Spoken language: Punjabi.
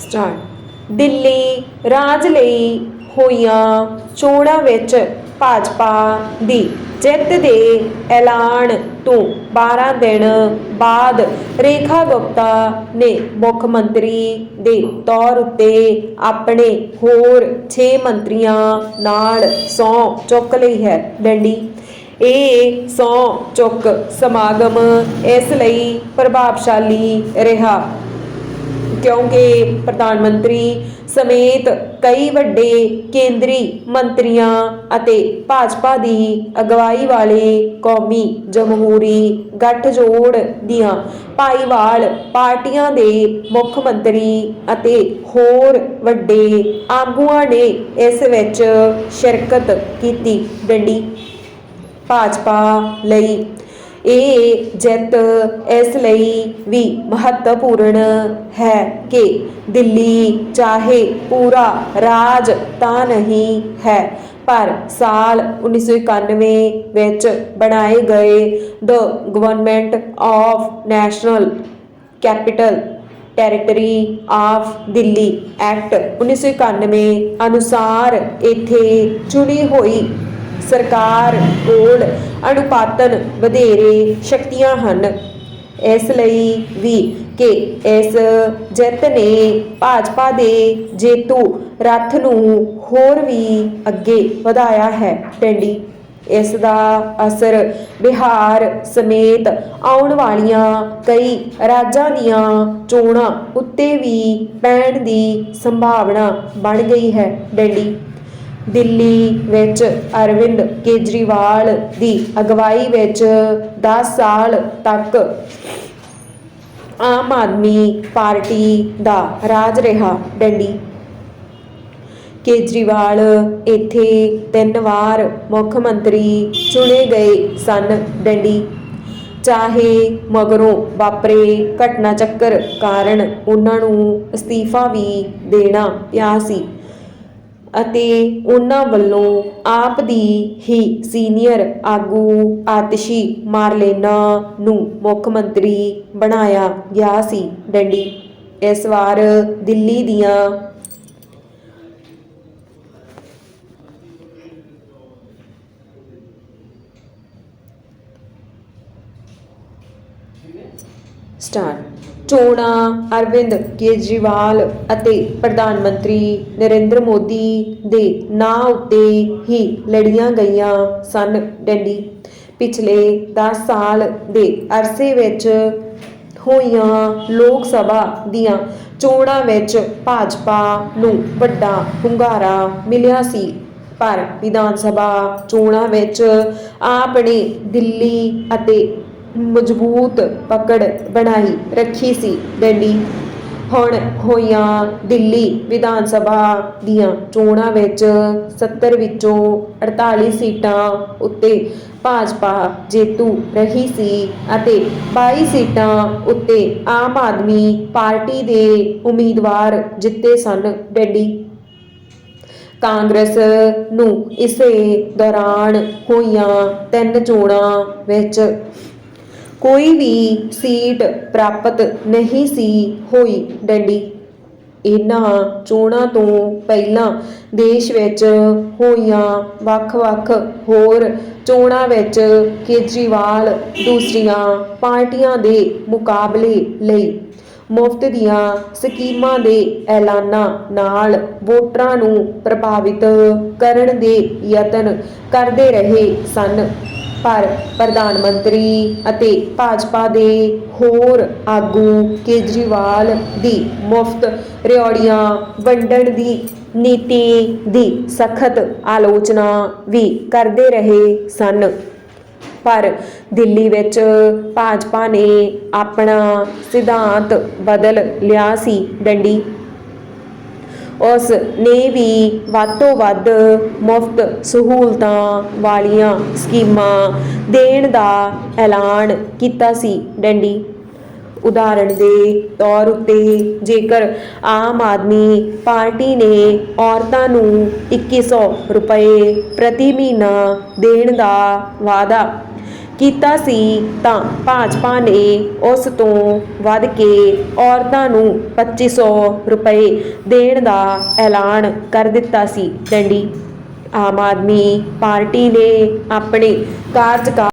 ਸਟਾਰਟ। ਦਿੱਲੀ, ਰਾਜ ਲਈ ਹੋਈਆਂ ਚੋਣਾਂ ਵਿੱਚ ਭਾਜਪਾ ਦੀ ਜਿੱਤ ਦੇ ਐਲਾਨ ਤੋਂ 12 ਦਿਨ ਬਾਅਦ ਰੇਖਾ ਗੁਪਤਾ ਨੇ ਮੁੱਖ ਮੰਤਰੀ ਦੇ ਤੌਰ ਉੱਤੇ ਆਪਣੇ ਹੋਰ 6 ਮੰਤਰੀਆਂ ਨਾਲ ਸਹੁੰ ਚੁੱਕ ਲਈ ਹੈ ਡੰਡੀ। ਇਹ ਸਹੁੰ ਚੁੱਕ ਸਮਾਗਮ ਇਸ ਲਈ ਪ੍ਰਭਾਵਸ਼ਾਲੀ ਰਿਹਾ। ਕਿਉਂਕਿ ਪ੍ਰਧਾਨ ਮੰਤਰੀ ਸਮੇਤ ਕਈ ਵੱਡੇ ਕੇਂਦਰੀ ਮੰਤਰੀਆਂ ਅਤੇ ਭਾਜਪਾ ਦੀ ਅਗਵਾਈ ਵਾਲੇ ਕੌਮੀ ਜਮਹੂਰੀ ਗੱਠਜੋੜ ਦੀਆਂ ਭਾਈਵਾਲ ਪਾਰਟੀਆਂ ਦੇ ਮੁੱਖ ਮੰਤਰੀ ਅਤੇ ਹੋਰ ਵੱਡੇ ਆਗੂਆਂ ਨੇ ਇਸ ਵਿੱਚ ਸ਼ਿਰਕਤ ਕੀਤੀ। ਡੰਡੀ, ਭਾਜਪਾ ਲਈ ਇਹ ਜਿੱਤ ਇਸ ਲਈ ਵੀ ਮਹੱਤਵਪੂਰਨ ਹੈ ਕਿ ਦਿੱਲੀ ਚਾਹੇ ਪੂਰਾ ਰਾਜ ਤਾਂ ਨਹੀਂ ਹੈ, ਪਰ ਸਾਲ 1991 ਵਿੱਚ ਬਣਾਏ ਗਏ the government of national capital territory of Delhi act 1991 ਅਨੁਸਾਰ ਇੱਥੇ ਚੁਣੀ ਹੋਈ ਸਰਕਾਰ ਕੋਲ ਅਨੁਪਾਤਨ ਵਧੇਰੇ ਸ਼ਕਤੀਆਂ ਹਨ। ਇਸ ਲਈ ਵੀ ਕਿ ਇਸ ਜਿੱਤ ਨੇ ਭਾਜਪਾ ਦੇ ਜੇਤੂ ਰੱਥ ਨੂੰ ਹੋਰ ਵੀ ਅੱਗੇ ਵਧਾਇਆ ਹੈ ਟੈਂਡੀ ਇਸ ਦਾ ਅਸਰ ਬਿਹਾਰ ਸਮੇਤ ਆਉਣ ਵਾਲੀਆਂ ਕਈ ਰਾਜਾਂ ਦੀਆਂ ਚੋਣਾਂ ਉੱਤੇ ਵੀ ਪੈਣ ਦੀ ਸੰਭਾਵਨਾ ਬਣ ਗਈ ਹੈ। ਡੈਂਡੀ ਦਿੱਲੀ ਵਿੱਚ ਅਰਵਿੰਦ ਕੇਜਰੀਵਾਲ ਦੀ ਅਗਵਾਈ ਵਿੱਚ 10 ਸਾਲ ਤੱਕ ਆਮ ਆਦਮੀ ਪਾਰਟੀ ਦਾ ਰਾਜ ਰਿਹਾ। ਡੰਡੀ ਕੇਜਰੀਵਾਲ ਇੱਥੇ ਤਿੰਨ ਵਾਰ ਮੁੱਖ ਮੰਤਰੀ ਚੁਣੇ ਗਏ ਸਨ। ਡੰਡੀ ਚਾਹੇ ਮਗਰੋਂ ਵਾਪਰੇ ਘਟਨਾ ਚੱਕਰ ਕਾਰਨ ਉਹਨਾਂ ਨੂੰ ਅਸਤੀਫਾ ਵੀ ਦੇਣਾ ਪਿਆ ਸੀ। ਅਤੇ ਉਹਨਾਂ ਵੱਲੋਂ ਆਪ ਦੀ ਹੀ ਸੀਨੀਅਰ ਆਗੂ ਆਤਿਸ਼ੀ ਮਾਰਲੇਨਾ ਨੂੰ ਮੁੱਖ ਮੰਤਰੀ ਬਣਾਇਆ ਗਿਆ ਸੀ। ਡੰਡੀ, ਇਸ ਵਾਰ ਦਿੱਲੀ ਦੀਆਂ ਸਟਾਰ ਚੋਣਾਂ ਅਰਵਿੰਦ ਕੇਜਰੀਵਾਲ ਅਤੇ ਪ੍ਰਧਾਨ ਮੰਤਰੀ ਨਰਿੰਦਰ ਮੋਦੀ ਦੇ ਨਾਂ ਉੱਤੇ ਹੀ ਲੜੀਆਂ ਗਈਆਂ ਸਨ ਡੰਡੀ। ਪਿਛਲੇ 10 ਸਾਲ ਦੇ ਅਰਸੇ ਵਿੱਚ ਹੋਈਆਂ ਲੋਕ ਸਭਾ ਦੀਆਂ ਚੋਣਾਂ ਵਿੱਚ ਭਾਜਪਾ ਨੂੰ ਵੱਡਾ ਹੁੰਗਾਰਾ ਮਿਲਿਆ ਸੀ। ਪਰ ਵਿਧਾਨ ਸਭਾ ਚੋਣਾਂ ਵਿੱਚ ਆਪ ਨੇ ਦਿੱਲੀ ਅਤੇ ਮਜ਼ਬੂਤ ਪਕੜ ਬਣਾਈ ਰੱਖੀ ਸੀ ਡੰਡੀ। ਹੁਣ ਹੋਈਆਂ ਦਿੱਲੀ ਵਿਧਾਨ ਸਭਾ ਦੀਆਂ ਚੋਣਾਂ ਵਿੱਚ 70 ਵਿੱਚੋਂ 48 ਸੀਟਾਂ ਉੱਤੇ ਭਾਜਪਾ ਜੇਤੂ ਰਹੀ ਸੀ ਅਤੇ 22 ਸੀਟਾਂ ਉੱਤੇ ਆਮ ਆਦਮੀ ਪਾਰਟੀ ਦੇ ਉਮੀਦਵਾਰ ਜਿੱਤੇ ਸਨ ਡੰਡੀ। ਕਾਂਗਰਸ ਨੂੰ ਇਸੇ ਦੌਰਾਨ ਹੋਈਆਂ ਤਿੰਨ ਚੋਣਾਂ ਵਿੱਚ ਕੋਈ ਵੀ ਸੀਟ ਪ੍ਰਾਪਤ ਨਹੀਂ ਸੀ ਹੋਈ, ਡੰਡੀ। ਇਹਨਾਂ ਚੋਣਾਂ ਤੋਂ ਪਹਿਲਾਂ ਦੇਸ਼ ਵਿੱਚ ਹੋਈਆਂ ਵੱਖ-ਵੱਖ ਹੋਰ ਚੋਣਾਂ ਵਿੱਚ ਕੇਜਰੀਵਾਲ ਦੂਸਰੀਆਂ ਪਾਰਟੀਆਂ ਦੇ ਮੁਕਾਬਲੇ ਲਈ ਮੁਫਤ ਦੀਆਂ ਸਕੀਮਾਂ ਦੇ ਐਲਾਨਾਂ ਨਾਲ ਵੋਟਰਾਂ ਨੂੰ ਪ੍ਰਭਾਵਿਤ ਕਰਨ ਦੇ ਯਤਨ ਕਰਦੇ ਰਹੇ ਸਨ। ਪਰ ਪ੍ਰਧਾਨ ਮੰਤਰੀ ਅਤੇ ਭਾਜਪਾ ਦੇ ਹੋਰ ਆਗੂ ਕੇਜਰੀਵਾਲ ਦੀ ਮੁਫਤ ਰਿਓੜੀਆਂ ਵੰਡਣ ਦੀ ਨੀਤੀ ਦੀ ਸਖਤ ਆਲੋਚਨਾ ਵੀ ਕਰਦੇ ਰਹੇ ਸਨ। ਪਰ ਦਿੱਲੀ ਵਿੱਚ ਭਾਜਪਾ ਨੇ ਆਪਣਾ ਸਿਧਾਂਤ ਬਦਲ ਲਿਆ ਸੀ ਡੰਡੀ। ਉਸ ਨੇ ਵੀ ਵੱਧ ਤੋਂ ਵੱਧ ਮੁਫਤ ਸਹੂਲਤਾਂ ਵਾਲੀਆਂ ਸਕੀਮਾਂ ਦੇਣ ਦਾ ਐਲਾਨ ਕੀਤਾ ਸੀ। ਡੰਡੀ ਉਦਾਹਰਣ ਦੇ ਤੌਰ ਉੱਤੇ ਜੇਕਰ ਆਮ ਆਦਮੀ ਪਾਰਟੀ ਨੇ ਔਰਤਾਂ ਨੂੰ 2100 ਰੁਪਏ ਪ੍ਰਤੀ ਮਹੀਨਾ ਦੇਣ ਦਾ ਵਾਅਦਾ ਕੀਤਾ ਸੀ ਤਾਂ ਭਾਜਪਾ ਨੇ ਉਸ ਤੋਂ ਵੱਧ ਕੇ ਔਰਤਾਂ ਨੂੰ 2500 ਰੁਪਏ ਦੇਣ ਦਾ ਐਲਾਨ ਕਰ ਦਿੱਤਾ ਸੀ। ਡੰਡੀ ਆਮ ਆਦਮੀ ਪਾਰਟੀ ਨੇ ਆਪਣੇ ਕਾਰਜਕਾਲ